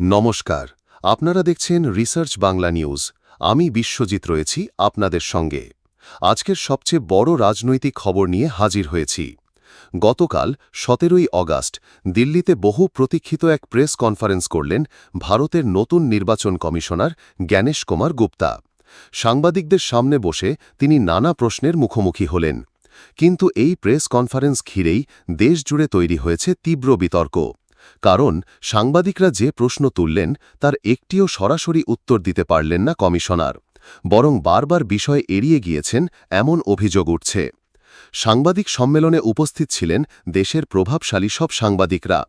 নমস্কার। আপনারা দেখছেন রিসার্চ বাংলা নিউজ। আমি বিশ্বজিৎ রয়েছি আপনাদের সঙ্গে। আজকের সবচেয়ে বড় রাজনৈতিক খবর নিয়ে হাজির হয়েছি। গতকাল সতেরোই অগাস্ট দিল্লিতে বহু প্রতীক্ষিত এক প্রেস কনফারেন্স করলেন ভারতের নতুন নির্বাচন কমিশনার জ্ঞানেশ কুমার গুপ্তা। সাংবাদিকদের সামনে বসে তিনি নানা প্রশ্নের মুখোমুখি হলেন। কিন্তু এই প্রেস কনফারেন্স ঘিরেই দেশজুড়ে তৈরি হয়েছে তীব্র বিতর্ক। কারণ সাংবাদিকরা যে প্রশ্ন তুললেন তার একটিও সরাসরি উত্তর দিতে পারলেন না কমিশনার, বরং বারবার বিষয় এড়িয়ে গিয়েছেন এমন অভিযোগ উঠছে। সাংবাদিক সম্মেলনে উপস্থিত ছিলেন দেশের প্রভাবশালী সব সাংবাদিকরা।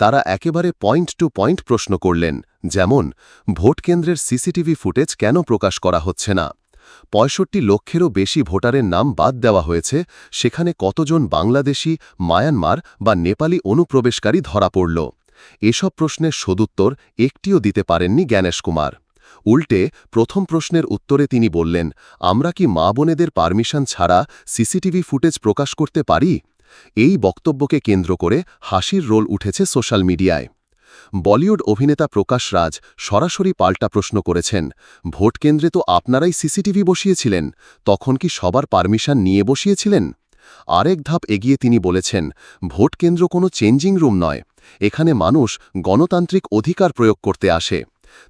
তারা একেবারে পয়েন্ট টু পয়েন্ট প্রশ্ন করলেন, যেমন ভোটকেন্দ্রের সিসিটিভি ফুটেজ কেন প্রকাশ করা হচ্ছে না? পঁয়ষট্টি লক্ষেরও বেশি ভোটারের নাম বাদ দেওয়া হয়েছে, সেখানে কতজন বাংলাদেশি, মায়ানমার বা নেপালি অনুপ্রবেশকারী ধরা পড়ল? এসব প্রশ্নের সদুত্তর একটিও দিতে পারেননি জ্ঞানেশ কুমার। উল্টে প্রথম প্রশ্নের উত্তরে তিনি বললেন, আমরা কি মা বোনেদের পারমিশন ছাড়া সিসিটিভি ফুটেজ প্রকাশ করতে পারি? এই বক্তব্যকে কেন্দ্র করে হাসির রোল উঠেছে সোশ্যাল মিডিয়ায়। বলিউড অভিনেতা প্রকাশ রাজ সরাসরি পাল্টা প্রশ্ন করেছেন, ভোট কেন্দ্রে তো আপনারাই সিসিটিভি বসিয়েছিলেন, তখন কি সবার পারমিশন নিয়ে বসিয়েছিলেন? আরেক ধাপ এগিয়ে তিনি বলেছেন, ভোট কেন্দ্র কোনো চেঞ্জিং রুম নয়, এখানে মানুষ গণতান্ত্রিক অধিকার প্রয়োগ করতে আসে,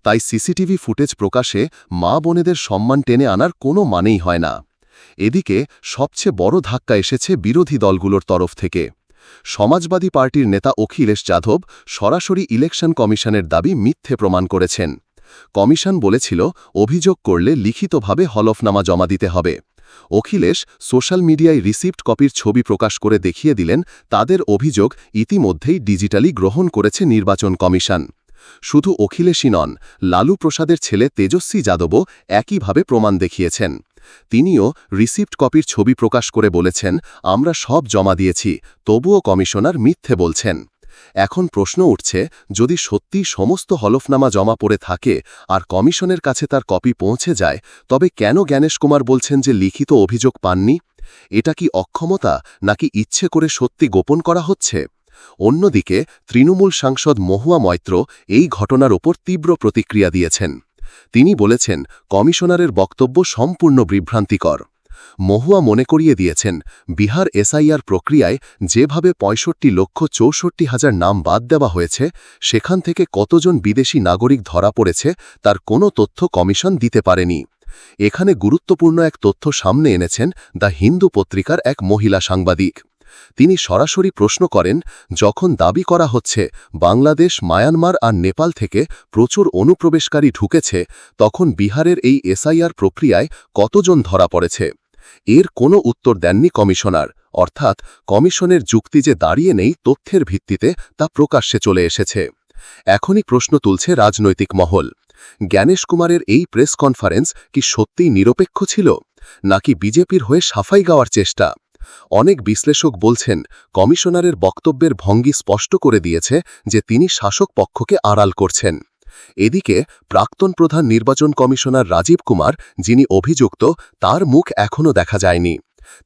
তাই সিসিটিভি ফুটেজ প্রকাশে মা বোনেদের সম্মান টেনে আনার কোনো মানেই হয় না। এদিকে সবচেয়ে বড় ধাক্কা এসেছে বিরোধী দলগুলোর তরফ থেকে। সমাজবাদী পার্টির নেতা অখিলেশ যাদব সরাসরি ইলেকশন কমিশনের দাবি মিথ্যে প্রমাণ করেছেন। কমিশন বলেছিল, অভিযোগ করলে লিখিতভাবে হলফনামা জমা দিতে হবে। অখিলেশ সোশ্যাল মিডিয়ায় রিসিপ্ট কপির ছবি প্রকাশ করে দেখিয়ে দিলেন, তাদের অভিযোগ ইতিমধ্যেই ডিজিটালি গ্রহণ করেছে নির্বাচন কমিশন। শুধু অখিলেশই নন, লালু প্রসাদের ছেলে তেজস্বী যাদবও একইভাবে প্রমাণ দেখিয়েছেন। তিনিও রিসিপ্ট কপির ছবি প্রকাশ করে বলেছেন, আমরা সব জমা দিয়েছি, তবুও কমিশনার মিথ্যে বলছেন। এখন প্রশ্ন উঠছে, যদি সত্যি সমস্ত হলফনামা জমা পড়ে থাকে আর কমিশনের কাছে তার কপি পৌঁছে যায়, তবে কেন জ্ঞানেশ কুমার বলছেন যে লিখিত অভিযোগ পাননি? এটা কি অক্ষমতা নাকি ইচ্ছে করে সত্যি গোপন করা হচ্ছে? অন্যদিকে তৃণমূল সাংসদ মহুয়া মৈত্র এই ঘটনার ওপর তীব্র প্রতিক্রিয়া দিয়েছেন। তিনি বলেছেন, কমিশনারের বক্তব্য সম্পূর্ণ বিভ্রান্তিকর। মহুয়া মনে করিয়ে দিয়েছেন, বিহার এসআইআর প্রক্রিয়ায় যেভাবে পঁয়ষট্টি লক্ষ চৌষট্টি হাজার নাম বাদ দেওয়া হয়েছে, সেখান থেকে কতজন বিদেশি নাগরিক ধরা পড়েছে, তার কোনো তথ্য কমিশন দিতে পারেনি। এখানে গুরুত্বপূর্ণ এক তথ্য সামনে এনেছেন দ্য হিন্দু পত্রিকার এক মহিলা সাংবাদিক। তিনি সরাসরি প্রশ্ন করেন, যখন দাবি করা হচ্ছে বাংলাদেশ, মায়ানমার আর নেপাল থেকে প্রচুর অনুপ্রবেশকারী ঢুকেছে, তখন বিহারের এই এসআইআর প্রক্রিয়ায় কতজন ধরা পড়েছে? এর কোনো উত্তর দেননি কমিশনার, অর্থাৎ কমিশনের যুক্তি যে দাঁড়িয়ে নেই তথ্যের ভিত্তিতে তা প্রকাশ্যে চলে এসেছে। এখনই প্রশ্ন তুলছে রাজনৈতিক মহল। জ্ঞানেশ কুমারের এই প্রেস কনফারেন্স কি সত্যিই নিরপেক্ষ ছিল? নাকি বিজেপির হয়ে সাফাই গাওয়ার চেষ্টা? অনেক বিশ্লেষক বলছেন, কমিশনারের বক্তব্যের ভঙ্গি স্পষ্ট করে দিয়েছে যে তিনি শাসক পক্ষকে আড়াল করছেন। এদিকে, প্রাক্তন প্রধান নির্বাচন কমিশনার রাজীব কুমার, যিনি অভিযুক্ত, তার মুখ এখনও দেখা যায়নি।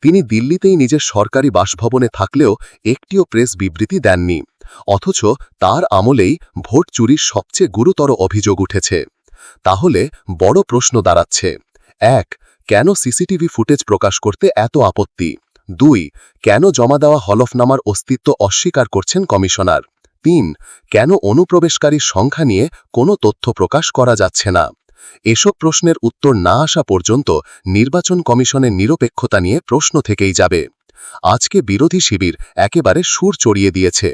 তিনি দিল্লিতেই নিজের সরকারি বাসভবনে থাকলেও একটিও প্রেস বিবৃতি দেননি। অথচ তার আমলেই ভোট চুরির সবচেয়ে গুরুতর অভিযোগ উঠেছে। তাহলে বড় প্রশ্ন দাঁড়াচ্ছে। এক, কেন সিসিটিভি ফুটেজ প্রকাশ করতে এত আপত্তি? দুই, কেন জমা দেওয়া হলফনামার অস্তিত্ব অস্বীকার করছেন কমিশনার? তিন, কেন অনুপ্রবেশকারীর সংখ্যা নিয়ে কোনো তথ্য প্রকাশ করা যাচ্ছে না? এসব প্রশ্নের উত্তর না আসা পর্যন্ত নির্বাচন কমিশনের নিরপেক্ষতা নিয়ে প্রশ্ন থেকেই যাবে। আজকে বিরোধী শিবির একেবারে সুর চড়িয়ে দিয়েছে।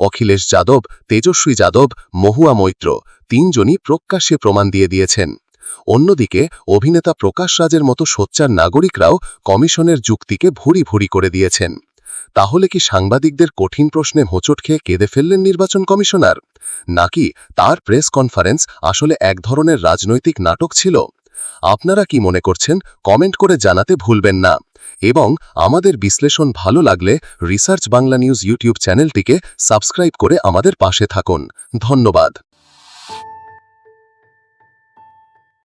অখিলেশ যাদব, তেজস্বী যাদব, মহুয়া মৈত্র তিনজনই প্রকাশ্যে প্রমাণ দিয়ে দিয়েছেন। অন্যদিকে, অভিনেতা প্রকাশ রাজের মতো সোচ্চার নাগরিকরাও কমিশনের যুক্তিকে ভুরি ভুরি করে দিয়েছেন। তাহলে কি সাংবাদিকদের কঠিন প্রশ্নে হোঁচট খেয়ে কেঁদে ফেললেন নির্বাচন কমিশনার? নাকি তার প্রেস কনফারেন্স আসলে এক ধরনের রাজনৈতিক নাটক ছিল? আপনারা কি মনে করছেন, কমেন্ট করে জানাতে ভুলবেন না। এবং আমাদের বিশ্লেষণ ভালো লাগলে রিসার্চ বাংলা নিউজ ইউটিউব চ্যানেলটিকে সাবস্ক্রাইব করে আমাদের পাশে থাকুন। ধন্যবাদ।